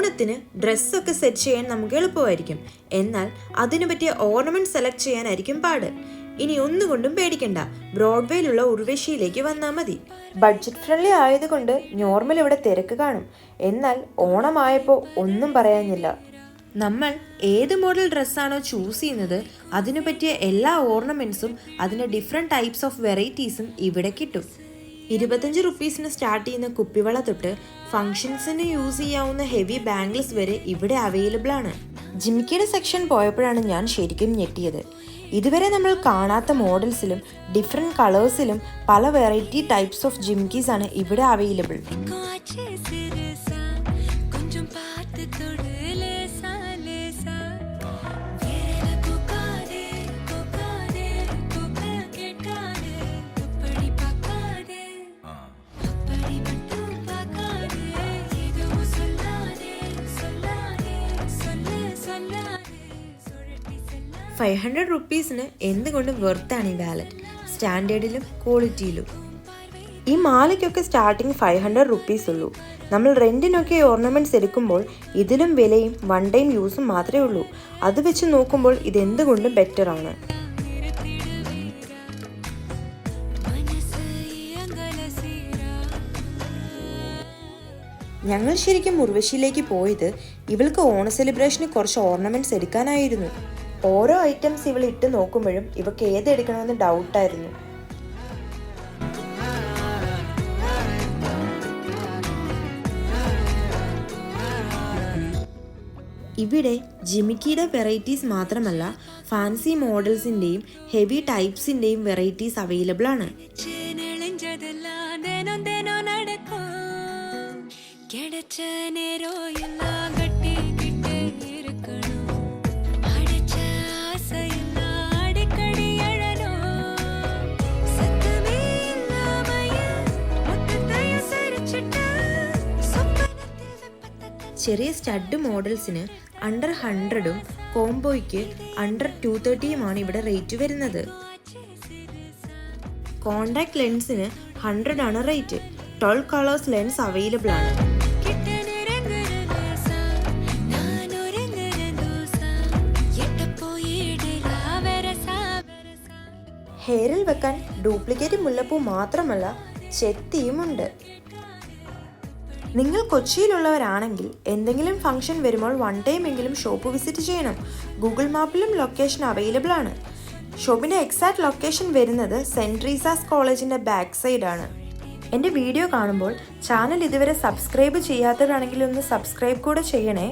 ഓണത്തിന് ഡ്രസ്സൊക്കെ സെറ്റ് ചെയ്യാൻ നമുക്ക് എളുപ്പമായിരിക്കും. എന്നാൽ അതിനു പറ്റിയ ഓർണമെന്റ് സെലക്ട് ചെയ്യാനായിരിക്കും പാട്. ഇനി ഒന്നുകൊണ്ടും പേടിക്കണ്ട. ബ്രോഡ്വേയിലുള്ള ഉർവശിയിലേക്ക് വന്നാൽ മതി. ബഡ്ജറ്റ് ഫ്രണ്ട്ലി ആയതുകൊണ്ട് നോർമൽ ഇവിടെ തിരക്ക് കാണും. എന്നാൽ ഓണമായപ്പോൾ ഒന്നും പറയാനില്ല. നമ്മൾ ഏത് മോഡൽ ഡ്രസ്സാണോ ചൂസ് ചെയ്യുന്നത് അതിനു പറ്റിയ എല്ലാ ഓർണമെന്റ്സും അതിന്റെ ഡിഫറെന്റ് ടൈപ്സ് ഓഫ് വെറൈറ്റീസും ഇവിടെ കിട്ടും. ഇരുപത്തഞ്ച് റുപ്പീസിന് സ്റ്റാർട്ട് ചെയ്യുന്ന കുപ്പിവള തൊട്ട് ഫംഗ്ഷൻസിന് യൂസ് ചെയ്യാവുന്ന ഹെവി ബാംഗിൾസ് വരെ ഇവിടെ അവൈലബിൾ ആണ്. ജിമിക്കിയുടെ സെക്ഷൻ പോയപ്പോഴാണ് ഞാൻ ശരിക്കും ഞെട്ടിയത്. ഇതുവരെ നമ്മൾ കാണാത്ത മോഡൽസിലും ഡിഫറെന്റ് കളേഴ്സിലും പല വെറൈറ്റി ടൈപ്സ് ഓഫ് ജിംകീസ് ആണ് ഇവിടെ അവൈലബിൾ ഫൈവ് ഹൺഡ്രഡ് റുപ്പീസിന് എന്തുകൊണ്ടും വെർത്താണ് ഈ വാലറ്റ് സ്റ്റാൻഡേർഡിലും ക്വാളിറ്റിയിലും ഈ മാലയ്ക്കൊക്കെ സ്റ്റാർട്ടിങ് ഫൈവ് ഹൺഡ്രഡ് റുപ്പീസ് ഉള്ളൂ നമ്മൾ റെന്റിനൊക്കെ ഓർണമെന്റ്സ് എടുക്കുമ്പോൾ ഇതിലും വിലയും വൺ ടൈം യൂസും മാത്രമേ ഉള്ളൂ. അത് വെച്ച് നോക്കുമ്പോൾ ഇതെന്തുകൊണ്ടും ബെറ്റർ ആണ്? ഞങ്ങൾ ശരിക്കും ഉർവശിയിലേക്ക് പോയത് ഇവൾക്ക് ഓണ സെലിബ്രേഷന് കുറച്ച് ഓർണമെന്റ്സ് എടുക്കാനായിരുന്നു. ഓരോ ഐറ്റംസ് ഇവൾ ഇട്ട് നോക്കുമ്പോഴും ഇവക്ക് ഏത് എടുക്കണമെന്ന് ഡൗട്ടായിരുന്നു ഇവിടെ ജിമിക്കിയുടെ വെറൈറ്റീസ് മാത്രമല്ല ഫാൻസി മോഡൽസിന്റെയും ഹെവി ടൈപ്സിന്റെയും വെറൈറ്റീസ് അവൈലബിൾ ആണ്. കിടച്ച നേരോ ചെറിയ സ്റ്റഡ് മോഡൽസിന് അണ്ടർ ഹൺഡ്രഡും കോംബോയ്ക്ക് അണ്ടർ ടു തേർട്ടിയുമാണ് ഇവിടെ റേറ്റ് വരുന്നത്. കോണ്ടാക്ട് ലെൻസിന് ഹൺഡ്രഡ് ആണ് rate twelve colours lens available ആണ്. ഹെയറിൽ വെക്കാൻ ഡ്യൂപ്ലിക്കേറ്റ് മുല്ലപ്പൂ മാത്രമല്ല ചെത്തിയുമുണ്ട്. നിങ്ങൾ കൊച്ചിയിലുള്ളവരാണെങ്കിൽ എന്തെങ്കിലും ഫംഗ്ഷൻ വരുമ്പോൾ വൺ ടൈം എങ്കിലും ഷോപ്പ് വിസിറ്റ് ചെയ്യണം. ഗൂഗിൾ മാപ്പിലും ലൊക്കേഷൻ അവൈലബിൾ ആണ്. ഷോപ്പിന്റെ എക്സാക്ട് ലൊക്കേഷൻ വരുന്നത് സെന്റ് റീസാസ് കോളേജിന്റെ ബാക്ക് സൈഡാണ് എന്റെ വീഡിയോ കാണുമ്പോൾ ചാനൽ ഇതുവരെ സബ്സ്ക്രൈബ് ചെയ്യാത്തവരാണെങ്കിൽ ഒന്ന് സബ്സ്ക്രൈബ് കൂടെ ചെയ്യണേ.